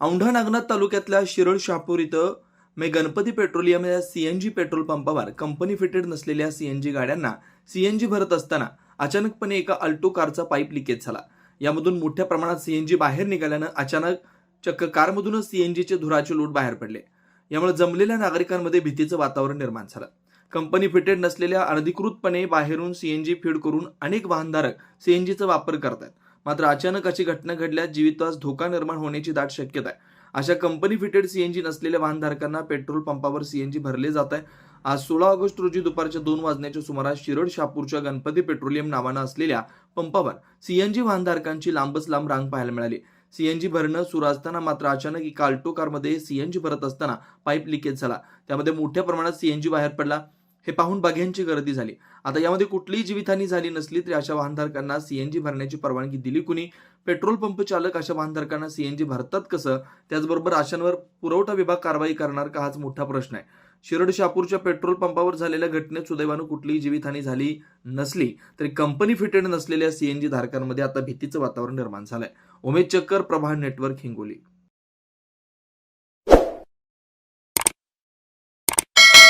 औंढा नागनाथ तालुक्यातल्या शिरळ शहापूर इथं मे गणपती पेट्रोलियम या सी एन जी पेट्रोल पंपावर कंपनी फिटेड नसलेल्या सी एन जी गाड्यांना सी एन जी भरत असताना अचानकपणे एका अल्टो कारचा पाईप लिकेज झाला. यामधून मोठ्या प्रमाणात सी एन जी बाहेर निघाल्यानं अचानक चक्क कारमधूनच सी एन जीचे धुराचे लोट बाहेर पडले. यामुळे जमलेल्या नागरिकांमध्ये भीतीचं वातावरण निर्माण झालं. कंपनी फिटेड नसलेल्या अनधिकृतपणे बाहेरून सीएनजी फीड करून अनेक वाहनधारक सीएनजीचा वापर करतात. मात्र अचानक अशी घटना घडल्यास जीवितवास धोका निर्माण होण्याची दाट शक्यता आहे अशा कंपनी फिटेड सीएनजी नसलेल्या वाहनधारकांना पेट्रोल पंपावर सीएनजी भरले जात आहे. आज सोळा ऑगस्ट रोजी दुपारच्या दोन वाजण्याच्या सुमारास शिरड शापूरच्या गणपती पेट्रोलियम नावानं असलेल्या पंपावर सीएनजी वाहनधारकांची लांबच लांब रांग पाहायला मिळाली. सीएनजी भरणं सुरू असताना मात्र अचानक एका अल्टो कारमध्ये सीएनजी भरत असताना पाईप लिकेज झाला. त्यामध्ये मोठ्या प्रमाणात सीएनजी बाहेर पडला. हे पाहून बघ्यांची गर्दी झाली. आता यामध्ये कुठलीही जीवितहानी झाली नसली तरी अशा वाहनधारकांना सीएनजी भरण्याची परवानगी दिली कुणी? पेट्रोल पंप चालक अशा वाहनधारकांना सीएनजी भरतात कसं? त्याचबरोबर अशांवर पुरवठा विभाग कारवाई करणार का हाच मोठा प्रश्न आहे. शिरड शापूरच्या पेट्रोल पंपावर झालेल्या घटनेत सुदैवानं कुठलीही जीवितहानी झाली नसली तरी कंपनी फिटेड नसलेल्या सीएनजी धारकांमध्ये आता भीतीचं वातावरण निर्माण झालंय. उमेद चक्कर प्रभा नेटवर्क हिंगोली.